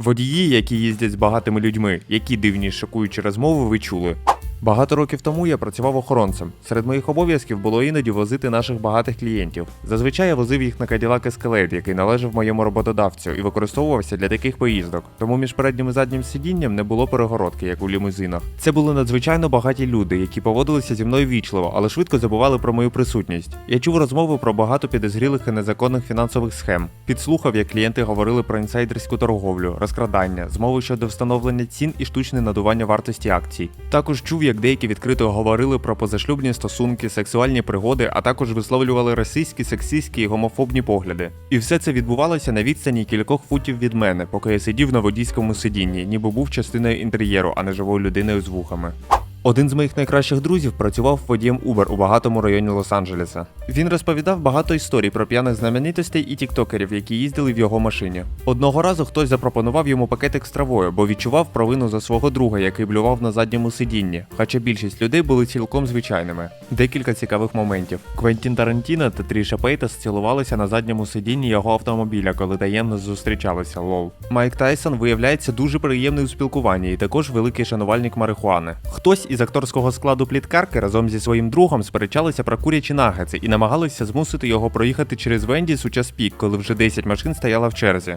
Водії, які їздять з багатими людьми, які дивні шокуючі розмови ви чули. Багато років тому я працював охоронцем. Серед моїх обов'язків було іноді возити наших багатих клієнтів. Зазвичай я возив їх на Cadillac Escalade, який належав моєму роботодавцю і використовувався для таких поїздок. Тому між переднім і заднім сидінням не було перегородки, як у лімузинах. Це були надзвичайно багаті люди, які поводилися зі мною вічливо, але швидко забували про мою присутність. Я чув розмови про багато підозрілих і незаконних фінансових схем. Підслухав, як клієнти говорили про інсайдерську торговлю, розкрадання, змови щодо встановлення цін і штучне надування вартості акцій. Також чув, як деякі відкрито говорили про позашлюбні стосунки, сексуальні пригоди, а також висловлювали расистські, сексистські і гомофобні погляди. І все це відбувалося на відстані кількох футів від мене, поки я сидів на водійському сидінні, ніби був частиною інтер'єру, а не живою людиною з вухами. Один з моїх найкращих друзів працював водієм Uber у багатому районі Лос-Анджелеса. Він розповідав багато історій про п'яних знаменитостей і тіктокерів, які їздили в його машині. Одного разу хтось запропонував йому пакетик з травою, бо відчував провину за свого друга, який блював на задньому сидінні. Хоча більшість людей були цілком звичайними. Декілька цікавих моментів. Квентін Тарантіно та Тріша Пейтас цілувалися на задньому сидінні його автомобіля, коли таємно зустрічалися. Лол. Майк Тайсон виявляється дуже приємний у спілкуванні і також великий шанувальник марихуани. Хтось із акторського складу пліткарки разом зі своїм другом сперечалися про курячі нагетси і намагалися змусити його проїхати через Вендіс у час пік, коли вже 10 машин стояла в черзі.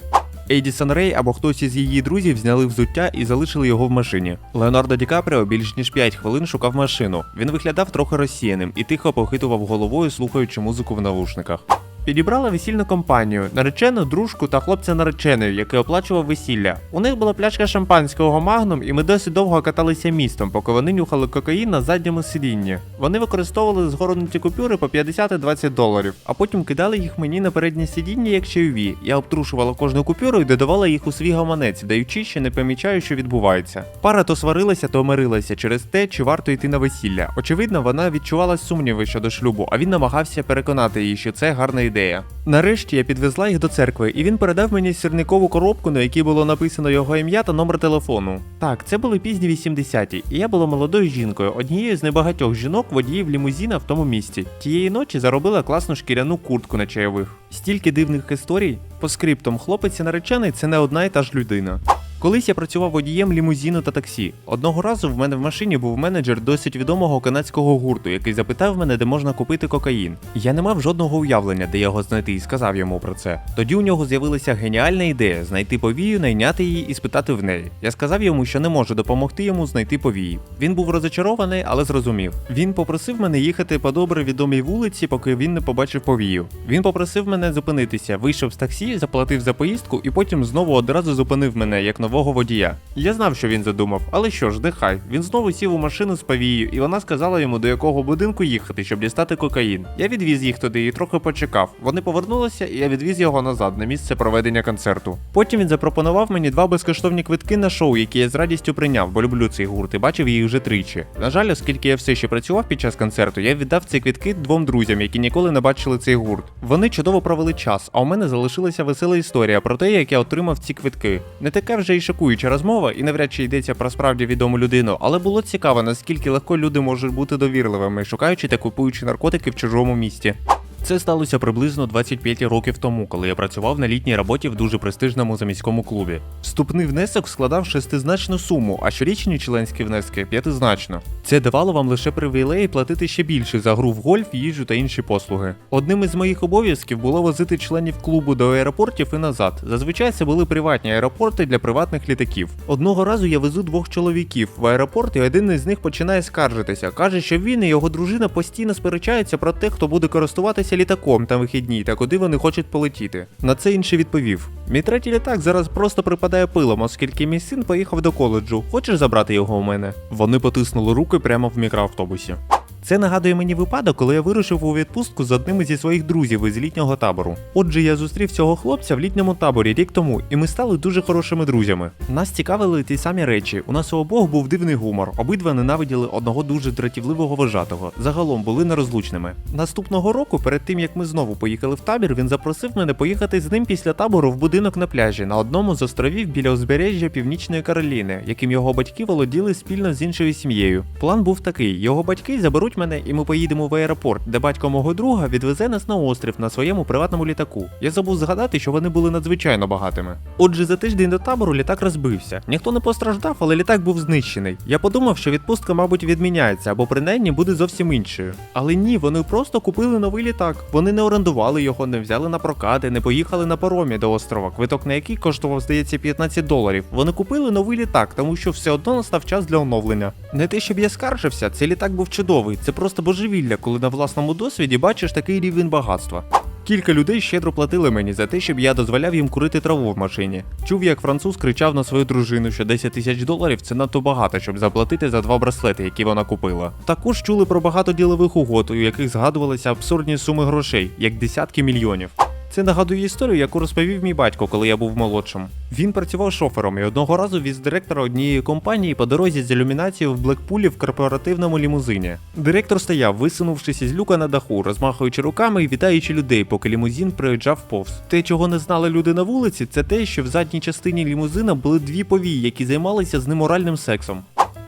Едісон Рей або хтось із її друзів зняли взуття і залишили його в машині. Леонардо Ді Капріо більш ніж 5 хвилин шукав машину. Він виглядав трохи розсіяним і тихо похитував головою, слухаючи музику в навушниках. Підібрала весільну компанію, наречену, дружку та хлопця нареченою, який оплачував весілля. У них була пляшка шампанського магнум, і ми досі довго каталися містом, поки вони нюхали кокаїн на задньому сидінні. Вони використовували згорнуті купюри по 50 і 20 доларів, а потім кидали їх мені на переднє сидіння як чайові. Я обтрушувала кожну купюру і додавала їх у свій гаманець, даючи, що не помічаю, що відбувається. Пара то сварилася, то мирилася через те, чи варто йти на весілля. Очевидно, вона відчувала сумніви щодо шлюбу, а він намагався переконати її, що це гарна ідея. Нарешті я підвезла їх до церкви, і він передав мені сірникову коробку, на якій було написано його ім'я та номер телефону. Так, це були пізні 80-ті, і я була молодою жінкою, однією з небагатьох жінок водіїв лімузіна в тому місті. Тієї ночі заробила класну шкіряну куртку на чайових. Стільки дивних історій. По скриптам, хлопець і наречений це не одна і та ж людина. Колись я працював водієм лімузіну та таксі. Одного разу в мене в машині був менеджер досить відомого канадського гурту, який запитав мене, де можна купити кокаїн. Я не мав жодного уявлення, де його знайти, і сказав йому про це. Тоді у нього з'явилася геніальна ідея знайти повію, найняти її і спитати в неї. Я сказав йому, що не можу допомогти йому знайти повії. Він був розочарований, але зрозумів. Він попросив мене їхати по добре відомій вулиці, поки він не побачив повію. Він попросив мене зупинитися, вийшов з таксі, заплатив за поїздку і потім знову одразу зупинив мене як нового водія. Я знав, що він задумав, але що ж, нехай. Він знову сів у машину з повією, і вона сказала йому, до якого будинку їхати, щоб дістати кокаїн. Я відвіз їх туди і трохи почекав. Вони повернулися, і я відвіз його назад на місце проведення концерту. Потім він запропонував мені два безкоштовні квитки на шоу, які я з радістю прийняв, бо люблю цей гурт і бачив їх вже тричі. На жаль, оскільки я все ще працював під час концерту, я віддав ці квитки двом друзям, які ніколи не бачили цей гурт. Вони чудово провели час, а у мене залишилася весела історія про те, як я отримав ці квитки. Не така вже й шокуюча розмова, і навряд чи йдеться про справді відому людину, але було цікаво, наскільки легко люди можуть бути довірливими, шукаючи та купуючи наркотики в чужому місті. Це сталося приблизно 25 років тому, коли я працював на літній роботі в дуже престижному заміському клубі. Вступний внесок складав шестизначну суму, а щорічні членські внески п'ятизначно. Це давало вам лише привілеї платити ще більше за гру в гольф, їжу та інші послуги. Одним із моїх обов'язків було возити членів клубу до аеропортів і назад. Зазвичай це були приватні аеропорти для приватних літаків. Одного разу я везу двох чоловіків в аеропорт, і один із них починає скаржитися. каже, що він і його дружина постійно сперечаються про те, хто буде користуватися літаком та вихідні та куди вони хочуть полетіти. На це інший відповів: Мій третій літак зараз просто припадає пилом, оскільки мій син поїхав до коледжу. Хочеш забрати його у мене? Вони потиснули руки прямо в мікроавтобусі. Це нагадує мені випадок, коли я вирушив у відпустку з одним зі своїх друзів із літнього табору. Отже, я зустрів цього хлопця в літньому таборі рік тому, і ми стали дуже хорошими друзями. Нас цікавили ті самі речі. У нас у обох був дивний гумор. Обидва ненавиділи одного дуже дратівливого вожатого. Загалом були нерозлучними. Наступного року, перед тим як ми знову поїхали в табір, він запросив мене поїхати з ним після табору в будинок на пляжі на одному з островів біля узбережжя Північної Кароліни, яким його батьки володіли спільно з іншою сім'єю. План був такий: його батьки заберуть заберуть мене, і ми поїдемо в аеропорт, де батько мого друга відвезе нас на острів на своєму приватному літаку. Я забув згадати, що вони були надзвичайно багатими. Отже, за тиждень до табору літак розбився. Ніхто не постраждав, але літак був знищений. Я подумав, що відпустка, мабуть, відміняється або принаймні буде зовсім іншою. Але ні, вони просто купили новий літак. Вони не орендували його, не взяли на прокати, не поїхали на паромі до острова, квиток на який коштував, здається, 15 доларів. Вони купили новий літак, тому що все одно настав час для оновлення. Не те, щоб я скаржився, цей літак був чудовий. Це просто божевілля, коли на власному досвіді бачиш такий рівень багатства. Кілька людей щедро платили мені за те, щоб я дозволяв їм курити траву в машині. Чув, як француз кричав на свою дружину, що 10 тисяч доларів це надто багато, щоб заплатити за два браслети, які вона купила. Також чули про багато ділових угод, у яких згадувалися абсурдні суми грошей, як десятки мільйонів. Це нагадує історію, яку розповів мій батько, коли я був молодшим. Він працював шофером і одного разу віз директора однієї компанії по дорозі з ілюмінацією в Блекпулі в корпоративному лімузині. Директор стояв, висунувшись із люка на даху, розмахуючи руками і вітаючи людей, поки лімузин проїжджав повз. Те, чого не знали люди на вулиці, це те, що в задній частині лімузина були дві повії, які займалися з ним оральним сексом.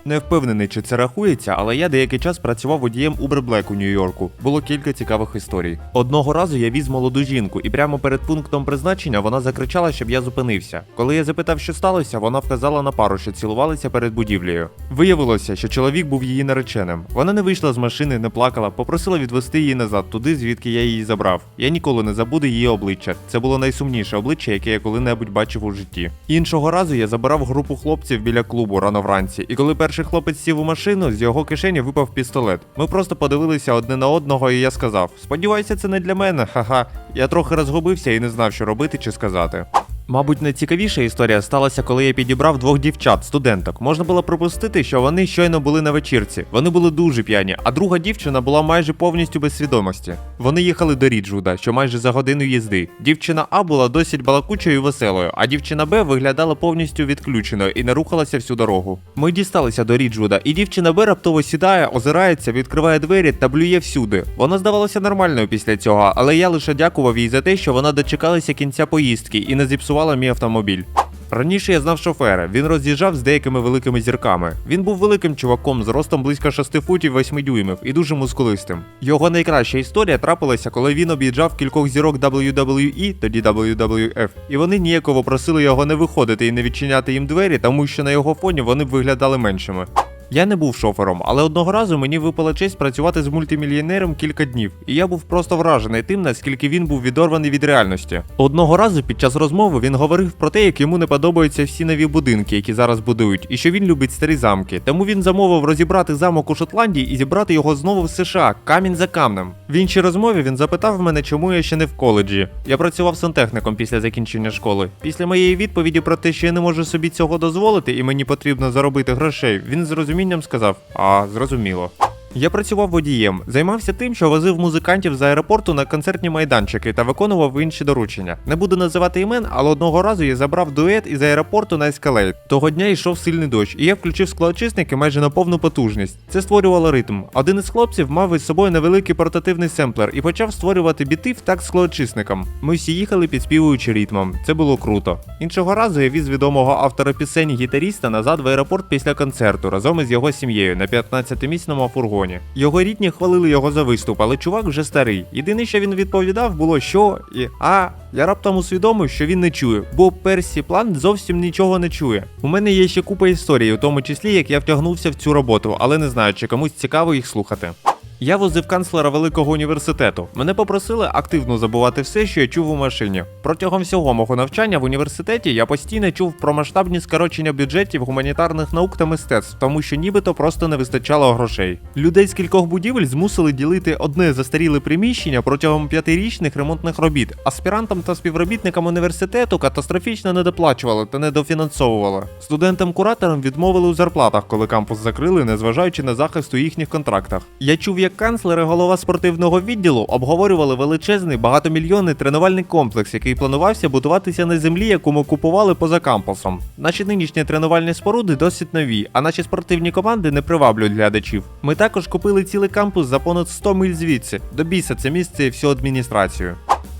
Не впевнений, чи це рахується, але я деякий час працював водієм Uber Black у Нью-Йорку. Було кілька цікавих історій. Одного разу я віз молоду жінку, і прямо перед пунктом призначення вона закричала, щоб я зупинився. Коли я запитав, що сталося, вона вказала на пару, що цілувалися перед будівлею. Виявилося, що чоловік був її нареченим. Вона не вийшла з машини, не плакала, попросила відвести її назад, туди, звідки я її забрав. Я ніколи не забуду її обличчя. Це було найсумніше обличчя, яке я коли-небудь бачив у житті. Іншого разу я забирав групу хлопців біля клубу рано вранці, і коли перший хлопець сів у машину, з його кишені випав пістолет. Ми просто подивилися одне на одного, і я сказав: Сподіваюся, це не для мене, ха-ха. Я трохи розгубився і не знав, що робити чи сказати. Мабуть, найцікавіша історія сталася, коли я підібрав двох дівчат, студенток. Можна було припустити, що вони щойно були на вечірці. Вони були дуже п'яні, а друга дівчина була майже повністю без свідомості. Вони їхали до Ріджвуда, що майже за годину їзди. Дівчина А була досить балакучою і веселою, а дівчина Б виглядала повністю відключеною і не рухалася всю дорогу. Ми дісталися до Ріджвуда, і дівчина Б раптово сідає, озирається, відкриває двері та блює всюди. Вона здавалася нормальною після цього, але я лише дякував їй за те, що вона дочекалася кінця поїздки і не зіпсувала мій автомобіль. Раніше я знав шофера, він роз'їжджав з деякими великими зірками. Він був великим чуваком з ростом близько 6 футів 8 дюймів і дуже мускулистим. Його найкраща історія трапилася, коли він об'їжджав кількох зірок WWE, тоді WWF, і вони ніяково просили його не виходити і не відчиняти їм двері, тому що на його фоні вони б виглядали меншими. Я не був шофером, але одного разу мені випала честь працювати з мультимільйонером кілька днів, і я був просто вражений тим, наскільки він був відорваний від реальності. Одного разу під час розмови він говорив про те, як йому не подобаються всі нові будинки, які зараз будують, і що він любить старі замки. Тому він замовив розібрати замок у Шотландії і зібрати його знову в США, камінь за камнем. В іншій розмові він запитав мене, чому я ще не в коледжі. Я працював сантехніком після закінчення школи. Після моєї відповіді про те, що я не можу собі цього дозволити, і мені потрібно заробити грошей, він з розумінням сказав: А, зрозуміло. Я працював водієм, займався тим, що возив музикантів з аеропорту на концертні майданчики та виконував інші доручення. Не буду називати імен, але одного разу я забрав дует із аеропорту на ескалейт. Того дня йшов сильний дощ, і я включив склоочисники майже на повну потужність. Це створювало ритм. Один із хлопців мав із собою невеликий портативний семплер і почав створювати біти в такт склоочисником. Ми всі їхали підспівуючи ритмом. Це було круто. Іншого разу я віз відомого автора пісень гітаріста назад в аеропорт після концерту разом із його сім'єю на 15-місному фургоні. Його рідні хвалили його за виступ, але чувак вже старий. Єдине, що він відповідав, було що і а. Я раптом усвідомив, що він не чує, бо Персі План зовсім нічого не чує. У мене є ще купа історій, у тому числі як я втягнувся в цю роботу, але не знаю, чи комусь цікаво їх слухати. Я возив канцлера великого університету. Мене попросили активно забувати все, що я чув у машині. Протягом всього мого навчання в університеті я постійно чув про масштабні скорочення бюджетів гуманітарних наук та мистецтв, тому що нібито просто не вистачало грошей. Людей з кількох будівель змусили ділити одне застаріле приміщення протягом п'ятирічних ремонтних робіт. Аспірантам та співробітникам університету катастрофічно недоплачували та недофінансовували. Студентам-кураторам відмовили у зарплатах, коли кампус закрили, незважаючи на захист у їхніх контрактах. Я чув, як канцлер і голова спортивного відділу обговорювали величезний багатомільйонний тренувальний комплекс, який планувався будуватися на землі, яку ми купували поза кампусом. Наші нинішні тренувальні споруди досить нові, а наші спортивні команди не приваблюють глядачів. Ми також купили цілий кампус за понад 100 миль звідси. До біса це місце і всю адміністрацію.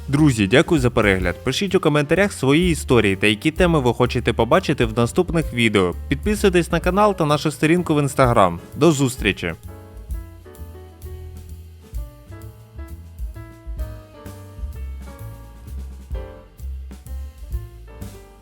Друзі, дякую за перегляд. Пишіть у коментарях свої історії та які теми ви хочете побачити в наступних відео. Підписуйтесь на канал та нашу сторінку в інстаграм. До зустрічі!